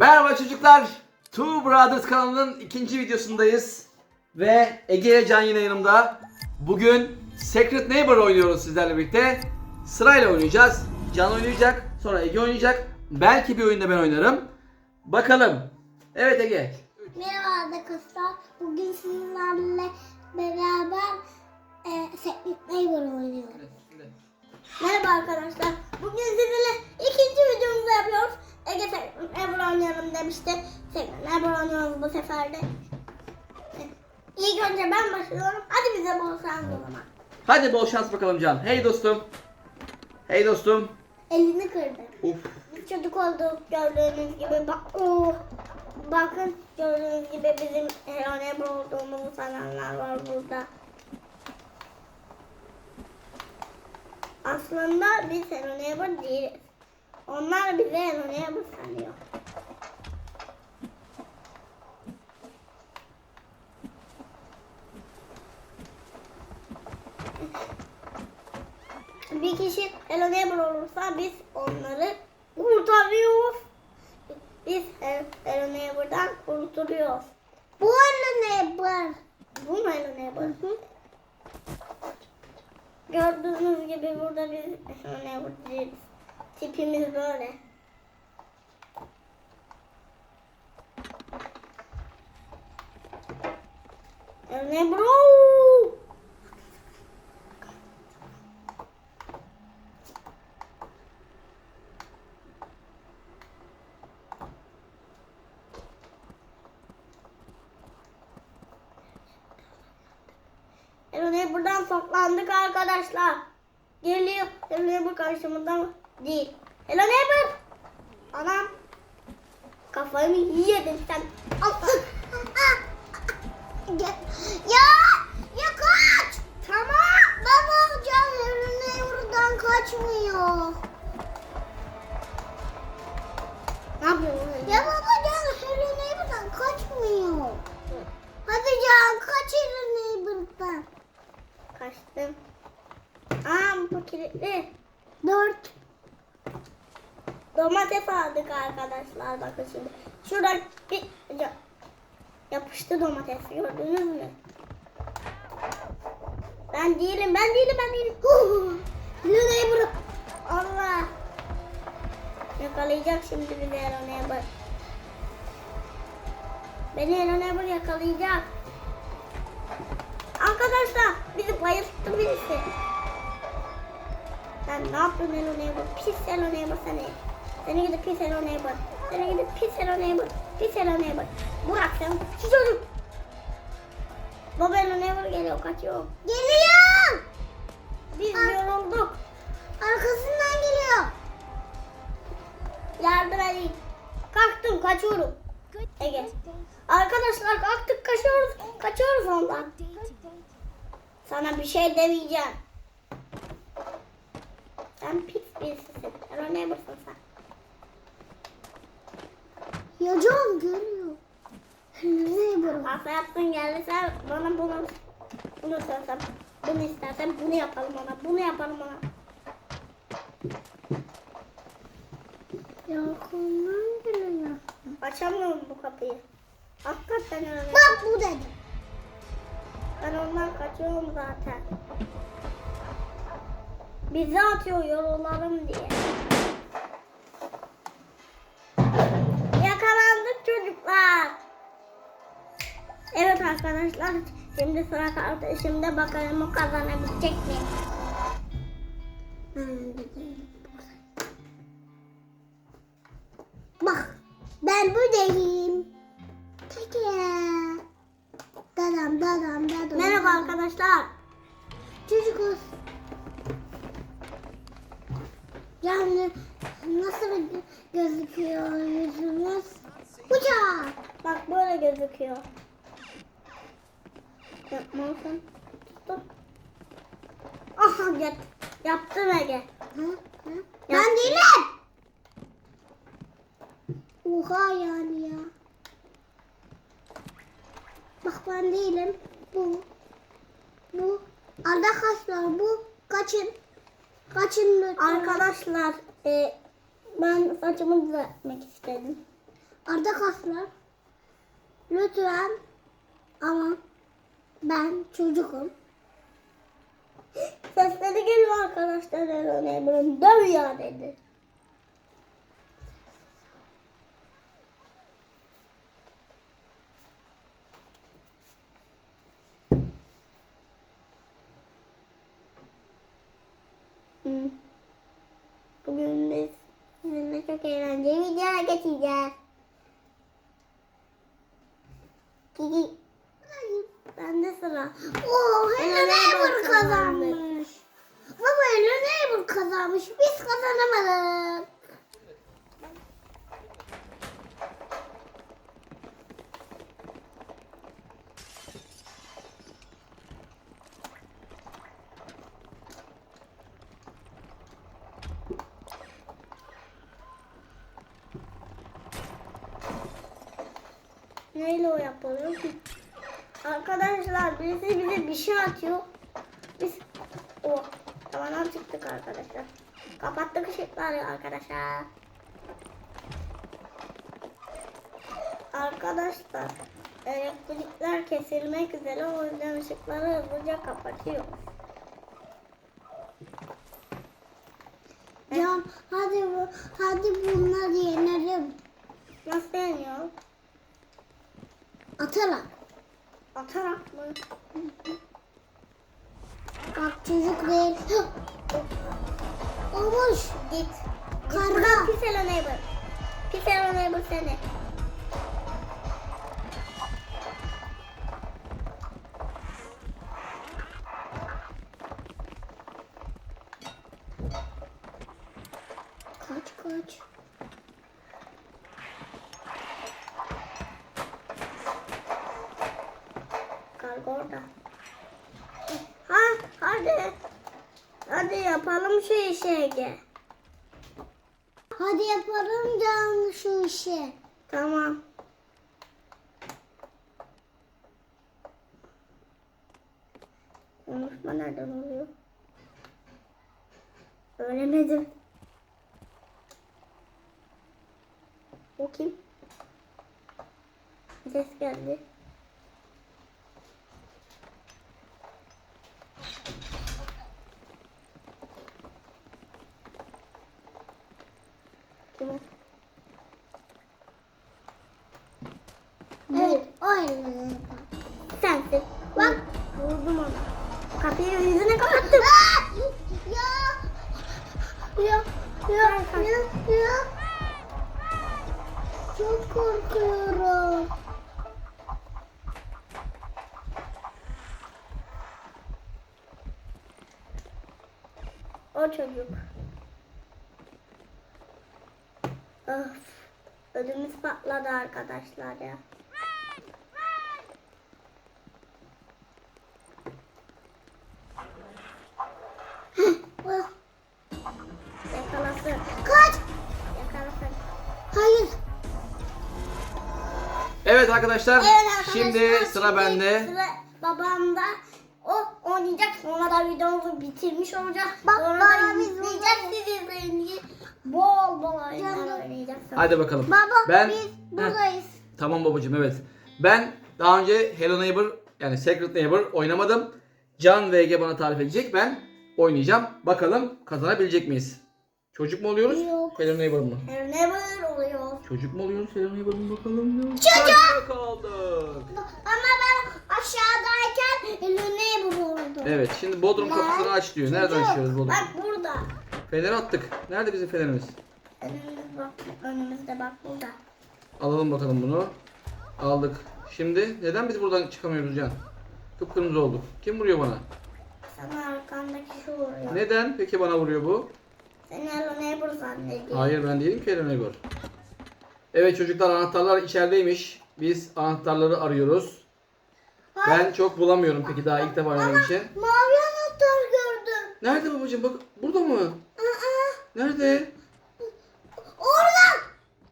Merhaba çocuklar. Two Brothers kanalının ikinci videosundayız. Ve Ege ile Can yine yanımda. Bugün Secret Neighbor oynuyoruz sizlerle birlikte. Sırayla oynayacağız. Can oynayacak, sonra Ege oynayacak. Belki bir oyunda ben oynarım. Bakalım. Evet Ege. Merhaba arkadaşlar. Bugün sizlerle beraber e, Secret Neighbor oynuyoruz. Merhaba arkadaşlar. Bugün sizinle. Ege Neighbor oynayalım demişti. Secret Neighbor oynuyoruz bu sefer de. İlk önce ben başlıyorum. Hadi bize bol şans o zaman. Hadi bol şans bakalım Can. Hey dostum. Hey dostum. Elini kırdı. Uf. Biz çocuk olduk gördüğünüz gibi. Bak, oh. Bakın gördüğünüz gibi bizim Neighbor olduğumuzu sananlar var burada. Aslında biz Hello Neighbor değiliz. Onlar bizi Hello Neighbor sanıyor. Bir kişi Neighbor olursa biz onları kurtarıyoruz. Biz Neighbor'dan kurtuluyoruz. Bu Neighbor. Bu mu Neighbor? Gördüğünüz gibi burada Neighbor değiliz. Tipimiz böyle. Hello Neighbor. Hello buradan toplandık arkadaşlar. Geliyor. Hello Neighbor karşımızda mı? Değil. Hello Neighbor. Anam. Kafamı yedin sen. Al. ya, ya, kaç. Tamam. Baba can Neighbor'dan kaçmıyor. Ne yapıyorsun? Ya baba can Hello Neighbor'dan kaçmıyor. Hadi Can kaç Hello Neighbor'dan. Kaçtım. Aa bu kilitli. Dört. Aldık arkadaşlar bakın şimdi. Şuradan bir ya- yapıştı domates gördünüz mü? Ben değilim ben değilim ben değilim. Hello Neighbor. Allah. Yakalayacak şimdi bizi Hello Neighbor. Beni Hello Neighbor yakalayacak. Arkadaşlar bizi bayılttı birisi. Sen ne yapıyorsun Hello Neighbor? Pis Hello Neighbor seni. Seni gidip pis Hello Neighbor. Seni gidip pis Hello Neighbor. Pis Hello Neighbor. Burak sen şu çocuk. Baba Neighbor geliyor kaçıyor. Geliyor. Biz yorulduk. Arkasından geliyor. Yardım edin. Kalktım kaçıyorum. Ege. Arkadaşlar kalktık kaçıyoruz. Kaçıyoruz ondan. Sana bir şey demeyeceğim. Sen pis birisisin. Hello neighbor'sın sen. Ya Can görüyor. Hello neighbor'ım. Hata yaptın geldi sen bana bunu bunu söylesen bunu istersen bunu yapalım ona bunu yapalım ona. Ya kolundan geliyor. Açamıyorum bu kapıyı. Hakikaten öyle. Bak bu dedim. Ben ondan kaçıyorum zaten. Bizi atıyor yorulalım diye. Çocuklar. Evet arkadaşlar şimdi sıra kardeşimde bakalım o kazanabilecek mi? Bak ben buradayım. Peki. Dadam dadam dadam. Merhaba arkadaşlar. Çocukuz. Yani nasıl gözüküyor yüzümüz? Uçak. Bak böyle gözüküyor. Yapmalısın. Tuttum. Aha yap. Yaptım Ege. Hı? Hı? Ben değilim. Oha yani ya. Bak ben değilim. Bu. Bu. Arkadaşlar bu. Kaçın. Kaçın lütfen. Arkadaşlar e, ben saçımı düzeltmek istedim. Arkadaşlar lütfen ama ben çocukum. Sesleri geliyor arkadaşlar Neighbor'ın döv ya dedi. Bugün biz sizinle çok eğlenceli videolar geçeceğiz. Kiki. Ben de sıra. Oo, Hello Neighbor kazanmış. Baba Hello Neighbor kazanmış. Biz kazanamadık. Neyle o yapalım? Arkadaşlar birisi bize bir şey atıyor. Biz o tavandan çıktık arkadaşlar. Kapattık ışıkları arkadaşlar. Arkadaşlar elektrikler kesilmek üzere o yüzden ışıkları hızlıca kapatıyor. Can hadi bu hadi bunları yenerim. Nasıl yeniyor? Atarak. Atarak mı? Bak çocuk değil. Olmuş. Git. Karga. Pis Hello Neighbor. Pis Hello Neighbor seni. Kaç kaç. Karga orada. Ha hadi. Hadi yapalım şu işi Ege. Hadi yapalım canlı şu işi. Tamam. Konuşma nereden oluyor? Öğrenemedim. O kim? Ses geldi. Kim o? Elini Sensin. Bak, vurdum onu. Kapıyı yüzüne kapattım. ya. Ya. Ya. Ya. Ya. Çok korkuyorum. O çocuk. Of. Ödümüz patladı arkadaşlar ya. Evet arkadaşlar. Evet arkadaşlar, şimdi sıra bende. Sıra babamda. O oynayacak sonra da videomuzu bitirmiş olacak. Bak, sonra da biz izleyecek siz izleyin. Bol bol oyunlar. Hadi bakalım. Baba ben biz Heh, buradayız. tamam babacığım evet. Ben daha önce Hello Neighbor yani Secret Neighbor oynamadım. Can ve Ege bana tarif edecek. Ben oynayacağım. Bakalım kazanabilecek miyiz? Çocuk mu oluyoruz? Yok. Hello Neighbor mu? Her ne böyle oluyor. Çocuk mu oluyoruz? Hello Neighbor mu bakalım? Çocuk! kaldık. Ama ben aşağıdayken elini vururdum. Evet şimdi Bodrum kapısını aç diyor. Nereden açıyoruz Bodrum? Bak burada. Feneri attık. Nerede bizim fenerimiz? Önümüz bak. Önümüzde bak burada. Alalım bakalım bunu. Aldık. Şimdi neden biz buradan çıkamıyoruz Can? Kıpkırmızı olduk. Kim vuruyor bana? Sana arkandaki şu vuruyor. Neden peki bana vuruyor bu? Seni Hello Neighbor zannediyor. Hayır ben değilim ki Hello Neighbor. Evet çocuklar anahtarlar içerideymiş. Biz anahtarları arıyoruz. Ben çok bulamıyorum peki daha ilk defa oynadığım için. Mavi anahtar gördüm. Nerede babacığım? Bak burada mı? Aa, Nerede? orada.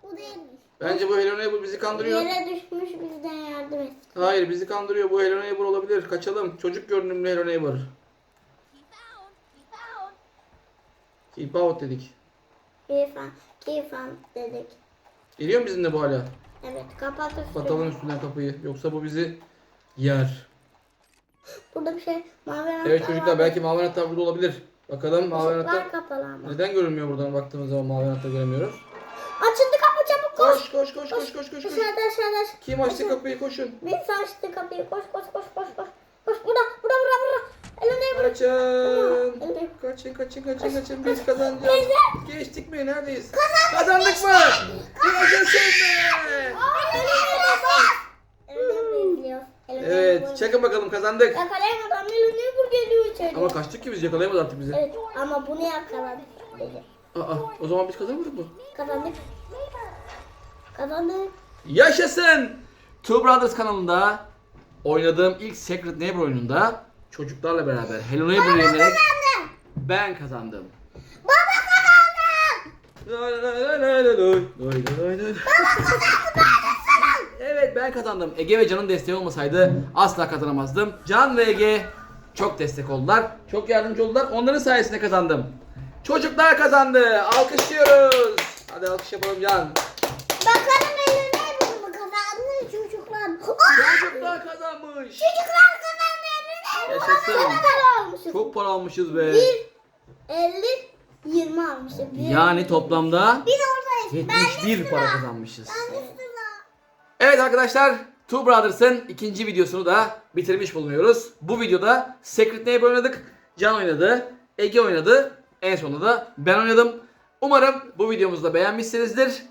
Bu değilmiş. Bence bu Hello Neighbor bizi kandırıyor. Yere düşmüş bizden yardım et. Hayır bizi kandırıyor. Bu Hello Neighbor olabilir. Kaçalım. Çocuk görünümlü Hello Neighbor. Keep out dedik. Keyfan, keyfan dedik. Geliyor mu bizimle bu hala? Evet kapat üstünü. Kapatalım üstünden kapıyı. Yoksa bu bizi yer. Burada bir şey mavi anahtar Evet çocuklar var. belki mavi anahtar burada olabilir. Bakalım mavi Işıklar anahtar. kapalı ama. Neden görünmüyor buradan baktığımız zaman mavi anahtar göremiyoruz. Açıldı kapı çabuk koş. Koş koş koş koş koş koş. koş. Aşağıda aşağıda. Kim açtı kapıyı koşun. Birisi açtı kapıyı koş koş koş koş koş. Koş burada burada burada burada. Elinde burada. Kaçın. Kaçın kaçın kaçın kaçın. Biz kazanacağız. Geçtik mi? Neredeyiz? Kazandık mı? Yaşasın be. Evet çakın bakalım kazandık. Yakalayamadan Melanie Burger geliyor içeri. Ama kaçtık ki biz yakalayamadı artık bizi. Evet ama bunu yakaladık. Aa, o zaman biz kazanmadık mı? Kazandık. Kazandık. Yaşasın! Two Brothers kanalında oynadığım ilk Secret Neighbor oyununda çocuklarla beraber Hello Neighbor'ı yenerek ben kazandım. Baba kazandı. Lay lay lay lay lay lay. Lay lay lay lay. Evet ben kazandım. Ege ve Can'ın desteği olmasaydı asla kazanamazdım. Can ve Ege çok destek oldular. Çok yardımcı oldular. Onların sayesinde kazandım. Çocuklar kazandı. Alkışlıyoruz. Hadi alkış yapalım Can. Bakalım Melanie bunu mu kazandı çocuklar? Çocuklar kazanmış. Çocuklar kazandı Melanie. Yaşasın. Ne kadar almışız? Çok para almışız be. 1, 50, 20 almışım. Bir, Yani toplamda Biz oradayız. 71 para kazanmışız. Evet arkadaşlar Two Brothers'ın ikinci videosunu da bitirmiş bulunuyoruz. Bu videoda Secret Neighbor oynadık. Can oynadı. Ege oynadı. En sonunda da ben oynadım. Umarım bu videomuzu da beğenmişsinizdir.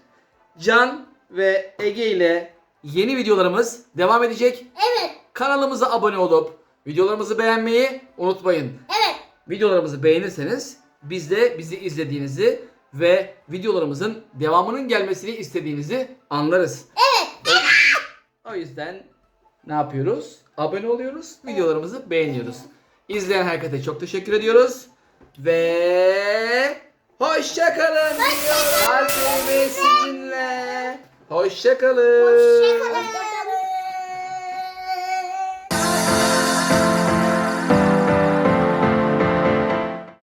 Can ve Ege ile yeni videolarımız devam edecek. Evet. Kanalımıza abone olup videolarımızı beğenmeyi unutmayın. Evet. Videolarımızı beğenirseniz biz de bizi izlediğinizi ve videolarımızın devamının gelmesini istediğinizi anlarız. Evet. O yüzden ne yapıyoruz? Abone oluyoruz, videolarımızı beğeniyoruz. İzleyen herkese çok teşekkür ediyoruz. Ve hoşça kalın diyoruz. Kalbimiz